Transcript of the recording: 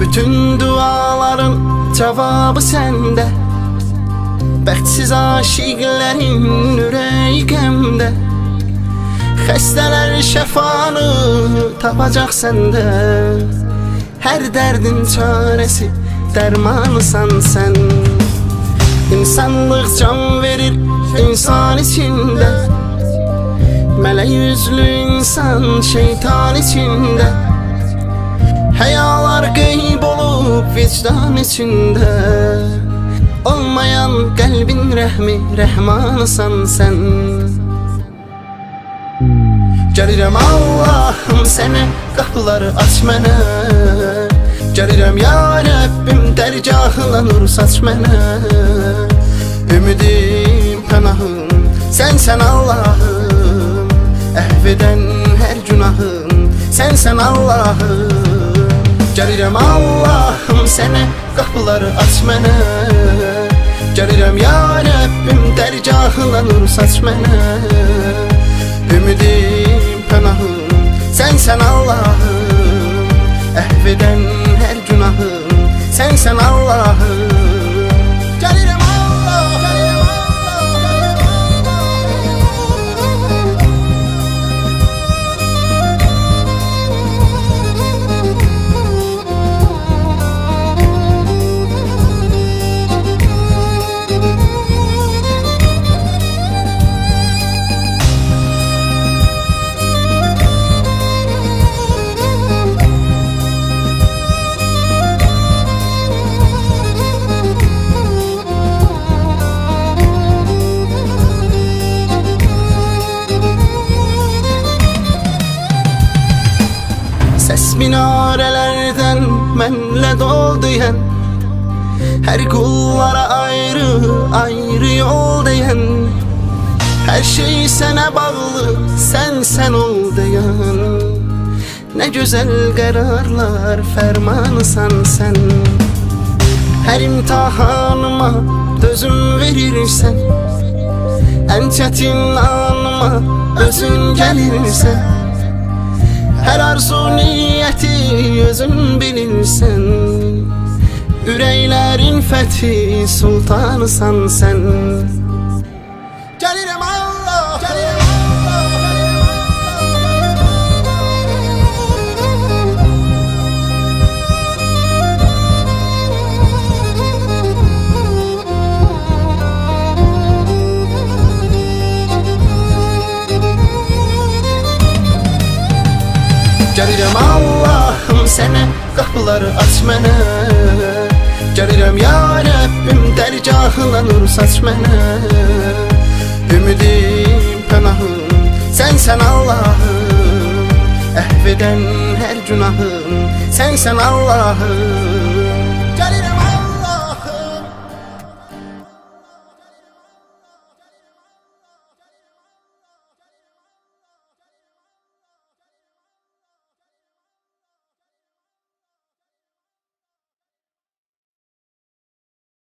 Bütün duaların cevabı sende. Bəxtsiz aşiqlərin ürəyi qəmdə Xəstələr şəfanı tapacaq səndə Hər dərdin çarəsi dərmanısan sən İnsanlıq can verir insan içində Mələk yüzlü insan şeytan içində Həyalar qeyb olub vicdan içində Olmayan qəlbin rəhmi rəhmanısan sən Gəlirəm Allahım sənə qapıları aç mənə Gəlirəm ya Rəbbim dərgahına nur saç mənə Ümidim pənahım sənsən Allahım. Əhv edən hər günahım sənsən Allahım Gəlirəm Allahım sənə qapıları aç mənə Gəlirəm ya Rəbbim dərgahına nur saç mənə Səs minarələrdən mənlə dol deyən Hər qullara ayrı, ayrı yol deyən Hər şey sənə bağlı, sən sən ol deyən Nə gözəl qərarlar, fərmanısan sən Hər imtahanıma dözüm verirsən Ən çətin anıma özün gəlirsən Hər arzu niyyəti özün bilirsən Ürəklərin fəthi sultanısan sən Gəlirəm Allah, Gəlirəm Allahım sənə qapıları aç mənə Gəlirəm ya Rəbbim dərgahına nur saç mənə Ümidim pənahım sənsən Allahım. Əhv edən hər günahım sənsən Allahım